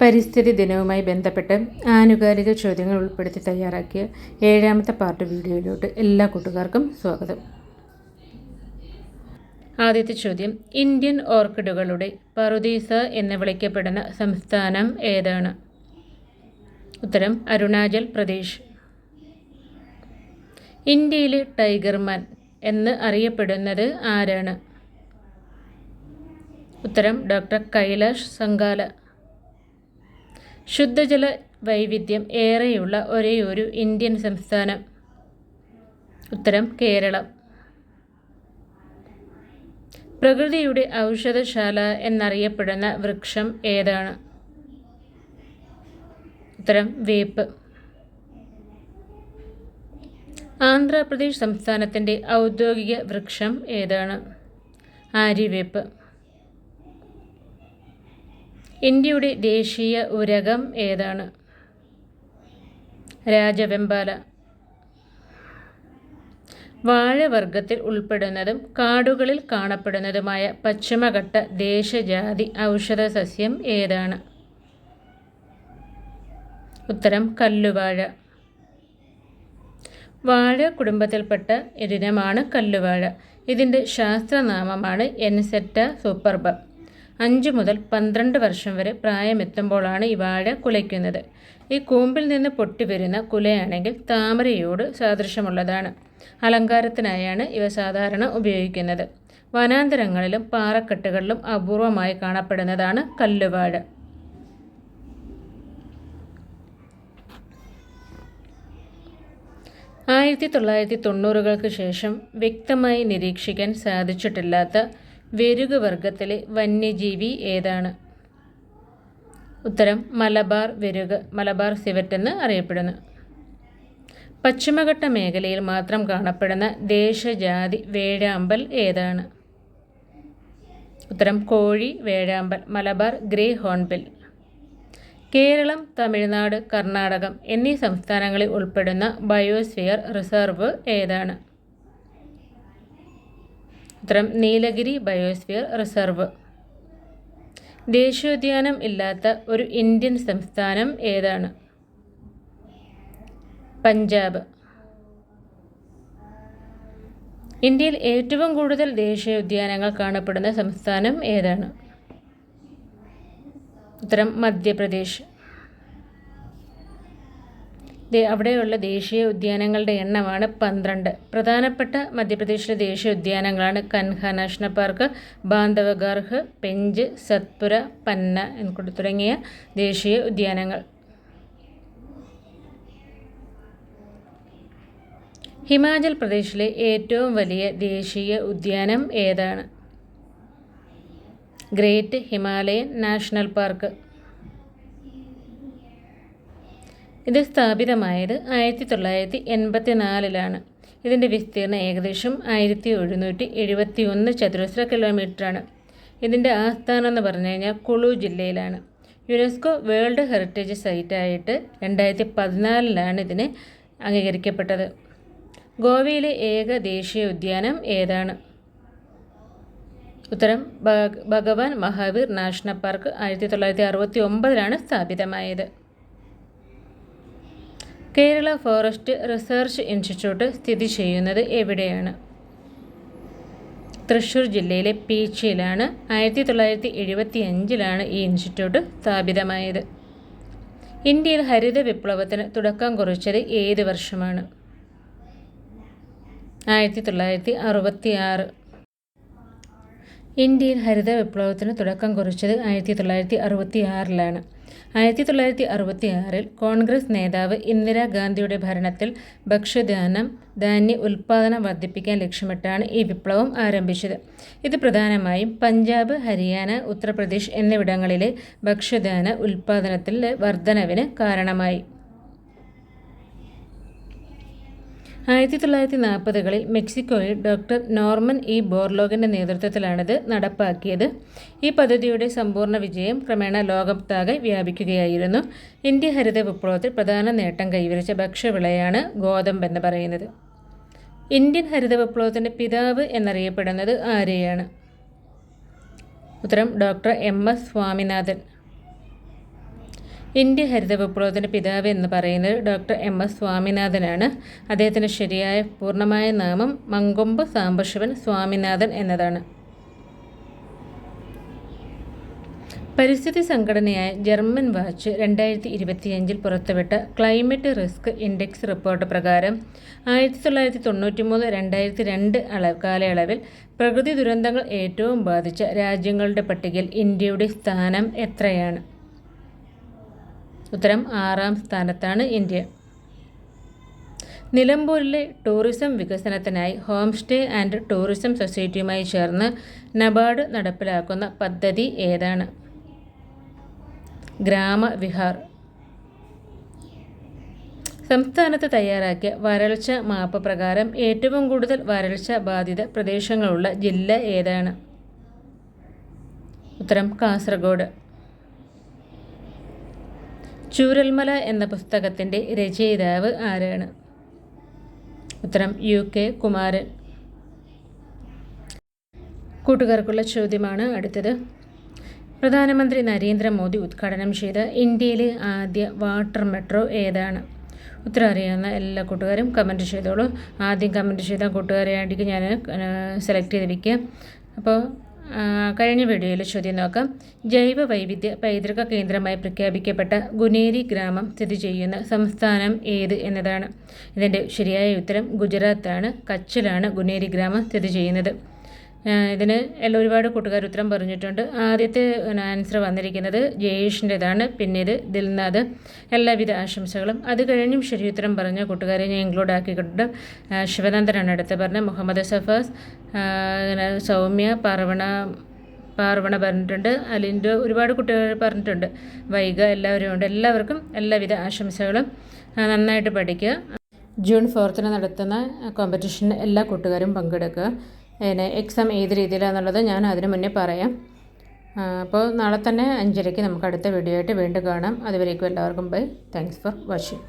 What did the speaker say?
പരിസ്ഥിതി ദിനവുമായി ബന്ധപ്പെട്ട് ആനുകാലിക ചോദ്യങ്ങൾ ഉൾപ്പെടുത്തി തയ്യാറാക്കിയ ഏഴാമത്തെ പാർട്ട് വീഡിയോയിലോട്ട് എല്ലാ കൂട്ടുകാർക്കും സ്വാഗതം. ആദ്യത്തെ ചോദ്യം ഇന്ത്യൻ ഓർക്കിഡുകളുടെ പറുദീസ എന്ന് വിളിക്കപ്പെടുന്ന സംസ്ഥാനം ഏതാണ്? ഉത്തരം അരുണാചൽ പ്രദേശ്. ഇന്ത്യയിലെ ടൈഗർമാൻ എന്ന് അറിയപ്പെടുന്നത് ആരാണ്? ഉത്തരം ഡോക്ടർ കൈലാഷ് സംഗാല ശുദ്ധജല വൈവിധ്യം ഏറെയുള്ള ഒരേയൊരു ഇന്ത്യൻ സംസ്ഥാനം. ഉത്തരം കേരളം. പ്രകൃതിയുടെ ഔഷധശാല എന്നറിയപ്പെടുന്ന വൃക്ഷം ഏതാണ്? ഉത്തരം വേപ്പ്. ആന്ധ്രാപ്രദേശ് സംസ്ഥാനത്തിന്റെ ഔദ്യോഗിക വൃക്ഷം ഏതാണ്? ആര്യവേപ്പ്. ഇന്ത്യയുടെ ദേശീയ ഉരകം ഏതാണ്? രാജവെമ്പാല. വാഴവർഗത്തിൽ ഉൾപ്പെടുന്നതും കാടുകളിൽ കാണപ്പെടുന്നതുമായ പശ്ചിമഘട്ട ദേശജാതി ഔഷധ സസ്യം ഏതാണ്? ഉത്തരം കല്ലുവാഴ. വാഴ കുടുംബത്തിൽപ്പെട്ട ഇനമാണ് കല്ലുവാഴ. ഇതിന്റെ ശാസ്ത്രനാമമാണ് എൻസെറ്റ സൂപ്പർബ. അഞ്ച് മുതൽ പന്ത്രണ്ട് വർഷം വരെ പ്രായമെത്തുമ്പോഴാണ് ഈ വാഴ കുലയ്ക്കുന്നത്. ഈ കൂമ്പിൽ നിന്ന് പൊട്ടിവരുന്ന കുലയാണെങ്കിൽ താമരയോട് സാദൃശ്യമുള്ളതാണ്. അലങ്കാരത്തിനായാണ് ഇവ സാധാരണ ഉപയോഗിക്കുന്നത്. വനാന്തരങ്ങളിലും പാറക്കെട്ടുകളിലും അപൂർവമായി കാണപ്പെടുന്നതാണ് കല്ലുവാഴ. ആയിരത്തി തൊള്ളായിരത്തി തൊണ്ണൂറുകൾക്ക് ശേഷം വ്യക്തമായി നിരീക്ഷിക്കാൻ സാധിച്ചിട്ടില്ലാത്ത വെരുക് വർഗത്തിലെ വന്യജീവി ഏതാണ്? ഉത്തരം മലബാർ വെരുക് മലബാർ സിവറ്റ് എന്ന് അറിയപ്പെടുന്നു. പശ്ചിമഘട്ട മേഖലയിൽ മാത്രം കാണപ്പെടുന്ന ദേശജാതി വേഴാമ്പൽ ഏതാണ്? ഉത്തരം കോഴി വേഴാമ്പൽ മലബാർ ഗ്രേ ഹോൺബിൽ. കേരളം തമിഴ്നാട് കർണാടകം എന്നീ സംസ്ഥാനങ്ങളിൽ ഉൾപ്പെടുന്ന ബയോസ്ഫിയർ റിസർവ് ഏതാണ്? ഉത്തരം നീലഗിരി ബയോസ്ഫിയർ റിസർവ്. ദേശീയോദ്യാനം ഇല്ലാത്ത ഒരു ഇന്ത്യൻ സംസ്ഥാനം ഏതാണ്? പഞ്ചാബ്. ഇന്ത്യയിൽ ഏറ്റവും കൂടുതൽ ദേശീയോദ്യാനങ്ങൾ കാണപ്പെടുന്ന സംസ്ഥാനം ഏതാണ്? ഉത്തരം മധ്യപ്രദേശ്. അവിടെയുള്ള ദേശീയ ഉദ്യാനങ്ങളുടെ എണ്ണമാണ് പന്ത്രണ്ട്. പ്രധാനപ്പെട്ട മധ്യപ്രദേശിലെ ദേശീയ ഉദ്യാനങ്ങളാണ് കൻഹ നാഷണൽ പാർക്ക് ബാന്ധവഗാർഹ് പെഞ്ച് സത്പുര പന്ന തുടങ്ങിയ ദേശീയ ഉദ്യാനങ്ങൾ. ഹിമാചൽ പ്രദേശിലെ ഏറ്റവും വലിയ ദേശീയ ഉദ്യാനം ഏതാണ്? Great Himalayan national park. ഇത് സ്ഥാപിതമായത് ആയിരത്തി തൊള്ളായിരത്തി എൺപത്തി നാലിലാണ് ഇതിന്റെ വിസ്തീർണം ഏകദേശം ആയിരത്തി ഒരുന്നൂറ്റി എഴുപത്തി ഒന്ന് ചതുരശ്ര കിലോമീറ്ററാണ്. ഇതിന്റെ ആസ്ഥാനം എന്ന് പറഞ്ഞു കഴിഞ്ഞാൽ കുളു ജില്ലയിലാണ്. യുനെസ്കോ വേൾഡ് ഹെറിറ്റേജ് സൈറ്റായിട്ട് രണ്ടായിരത്തി പതിനാലിലാണ് ഇതിനെ അംഗീകരിക്കപ്പെട്ടത്. ഗോവയിലെ ഏക ദേശീയ ഉദ്യാനം ഏതാണ്? ഉത്തരം ഭഗവാൻ മഹാവീർ നാഷണൽ പാർക്ക് ആയിരത്തി തൊള്ളായിരത്തി അറുപത്തി ഒമ്പതിലാണ് സ്ഥാപിതമായത്. കേരള ഫോറസ്റ്റ് റിസർച്ച് ഇൻസ്റ്റിറ്റ്യൂട്ട് സ്ഥിതി ചെയ്യുന്നത് എവിടെയാണ്? തൃശ്ശൂർ ജില്ലയിലെ പീച്ചിയിലാണ് ആയിരത്തി തൊള്ളായിരത്തി എഴുപത്തി അഞ്ചിലാണ് ഈ ഇൻസ്റ്റിറ്റ്യൂട്ട് സ്ഥാപിതമായത്. ഇന്ത്യയിൽ ഹരിത വിപ്ലവത്തിന് തുടക്കം കുറിച്ചത് ഏത് വർഷമാണ്? ആയിരത്തി തൊള്ളായിരത്തി അറുപത്തി ആറ് ഇന്ത്യയിൽ ഹരിത വിപ്ലവത്തിന് തുടക്കം കുറിച്ചത് ആയിരത്തി തൊള്ളായിരത്തി അറുപത്തി ആറിലാണ് ആയിരത്തി തൊള്ളായിരത്തി അറുപത്തി ആറിൽ കോൺഗ്രസ് നേതാവ് ഇന്ദിരാഗാന്ധിയുടെ ഭരണത്തിൽ ഭക്ഷ്യധാനം ധാന്യ ഉൽപ്പാദനം വർദ്ധിപ്പിക്കാൻ ലക്ഷ്യമിട്ടാണ് ഈ വിപ്ലവം ആരംഭിച്ചത്. ഇത് പ്രധാനമായും പഞ്ചാബ് ഹരിയാന ഉത്തർപ്രദേശ് എന്നിവിടങ്ങളിലെ ഭക്ഷ്യധാന ഉൽപ്പാദനത്തിലെ വർധനവിന് കാരണമായി. ആയിരത്തി തൊള്ളായിരത്തി നാൽപ്പതുകളിൽ മെക്സിക്കോയിൽ ഡോക്ടർ നോർമൻ ഇ ബോർലോഗിന്റെ നേതൃത്വത്തിലാണിത് നടപ്പാക്കിയത്. ഈ പദ്ധതിയുടെ സമ്പൂർണ വിജയം ക്രമേണ ലോകത്താകെ വ്യാപിക്കുകയായിരുന്നു. ഇന്ത്യ ഹരിത വിപ്ലവത്തിൽ പ്രധാന നേട്ടം കൈവരിച്ച ഭക്ഷ്യവിളയാണ് ഗോതമ്പ് എന്ന് പറയുന്നത്. ഇന്ത്യൻ ഹരിത വിപ്ലവത്തിന്റെ പിതാവ് എന്നറിയപ്പെടുന്നത് ആരെയാണ്? ഉത്തരം doctor M S Swaminathan. India ഹരിത വിപ്ലവത്തിന്റെ പിതാവ് എന്ന് പറയുന്നത് ഡോക്ടർ എം എസ് സ്വാമിനാഥനാണ്. അദ്ദേഹത്തിന്റെ ശരിയായ പൂർണമായ നാമം മങ്കൊമ്പ് സാംബശിവൻ സ്വാമിനാഥൻ എന്നതാണ്. പരിസ്ഥിതി സംഘടനയായ ജർമ്മൻ വാച്ച് രണ്ടായിരത്തി ഇരുപത്തിയഞ്ചിൽ പുറത്തുവിട്ട ക്ലൈമറ്റ് റിസ്ക് ഇൻഡെക്സ് റിപ്പോർട്ട് പ്രകാരം ആയിരത്തി തൊള്ളായിരത്തി തൊണ്ണൂറ്റി മൂന്ന് രണ്ടായിരത്തി രണ്ട് അളവ് കാലയളവിൽ പ്രകൃതി ദുരന്തങ്ങൾ ഏറ്റവും ബാധിച്ച രാജ്യങ്ങളുടെ പട്ടികയിൽ ഇന്ത്യയുടെ സ്ഥാനം എത്രയാണ്? ഉത്തരം ആറാം സ്ഥാനത്താണ് ഇന്ത്യ. നിലമ്പൂരിലെ ടൂറിസം വികസനത്തിനായി ഹോം സ്റ്റേ ആൻഡ് ടൂറിസം സൊസൈറ്റിയുമായി ചേർന്ന് നബാർഡ് നടപ്പിലാക്കുന്ന പദ്ധതി ഏതാണ്? ഗ്രാമവിഹാർ. സംസ്ഥാനത്ത് തയ്യാറാക്കിയ വരൾച്ച മാപ്പ് പ്രകാരം ഏറ്റവും കൂടുതൽ വരൾച്ച ബാധിത പ്രദേശങ്ങളുള്ള ജില്ല ഏതാണ്? ഉത്തരം കാസർഗോഡ്. ചൂരൽമല എന്ന പുസ്തകത്തിന്റെ രചയിതാവ് ആരാണ്? ഉത്തരം യു കെ കുമാരൻ. കൂട്ടുകാർക്കുള്ള ചോദ്യമാണ് അടുത്തത്. പ്രധാനമന്ത്രി നരേന്ദ്രമോദി ഉദ്ഘാടനം ചെയ്ത ഇന്ത്യയിലെ ആദ്യ വാട്ടർ മെട്രോ ഏതാണ്? ഉത്തരം അറിയാവുന്ന എല്ലാ കൂട്ടുകാരും കമന്റ് ചെയ്തോളൂ. ആദ്യം കമന്റ് ചെയ്ത കൂട്ടുകാരെ ആയിട്ട് ഞാൻ സെലക്ട് ചെയ്ത് വയ്ക്കുക അപ്പോൾ കഴിഞ്ഞ വീഡിയോയിൽ ചോദ്യം നോക്കാം. ജൈവ വൈവിധ്യ പൈതൃക കേന്ദ്രമായി പ്രഖ്യാപിക്കപ്പെട്ട ഗുനേരി ഗ്രാമം സ്ഥിതി ചെയ്യുന്ന സംസ്ഥാനം ഏത് എന്നതാണ്. ഇതിന്റെ ശരിയായ ഉത്തരം ഗുജറാത്താണ്. കച്ചിലാണ് ഗുനേരി ഗ്രാമം സ്ഥിതി ചെയ്യുന്നത്. ഇതിന് എല്ലാം ഒരുപാട് കൂട്ടുകാർ ഉത്തരം പറഞ്ഞിട്ടുണ്ട്. ആദ്യത്തെ ആൻസർ വന്നിരിക്കുന്നത് ജയേഷിന്റെതാണ്. പിന്നീട് ദിൽനാഥ്. എല്ലാവിധ ആശംസകളും. അത് കഴിഞ്ഞും ശരി ഉത്തരം പറഞ്ഞ കൂട്ടുകാരെ ഞാൻ ഇൻക്ലൂഡ് ആക്കിയിട്ടുണ്ട്. ശിവനന്ദനാണ് അടുത്ത് പറഞ്ഞത്. മുഹമ്മദ് സഫാസ് സൗമ്യ പാർവണ പാർവണ പറഞ്ഞിട്ടുണ്ട്. അലിന്റെ ഒരുപാട് കുട്ടികൾ പറഞ്ഞിട്ടുണ്ട്. വൈഗ എല്ലാവരും ഉണ്ട്. എല്ലാവർക്കും എല്ലാവിധ ആശംസകളും. നന്നായിട്ട് പഠിക്കുക. ജൂൺ ഫോർത്തിന് നടത്തുന്ന കോമ്പറ്റീഷന് എല്ലാ കൂട്ടുകാരും പങ്കെടുക്കുക. പിന്നെ എക്സാം ഏത് രീതിയിലാണെന്നുള്ളത് ഞാൻ അതിന് മുന്നേ പറയാം. അപ്പോൾ നാളെ തന്നെ അഞ്ചരയ്ക്ക് നമുക്ക് അടുത്ത വീഡിയോ ആയിട്ട് വീണ്ടും കാണാം. അതുവരേക്കും എല്ലാവർക്കും ബൈ താങ്ക്സ് ഫോർ വാച്ചിങ്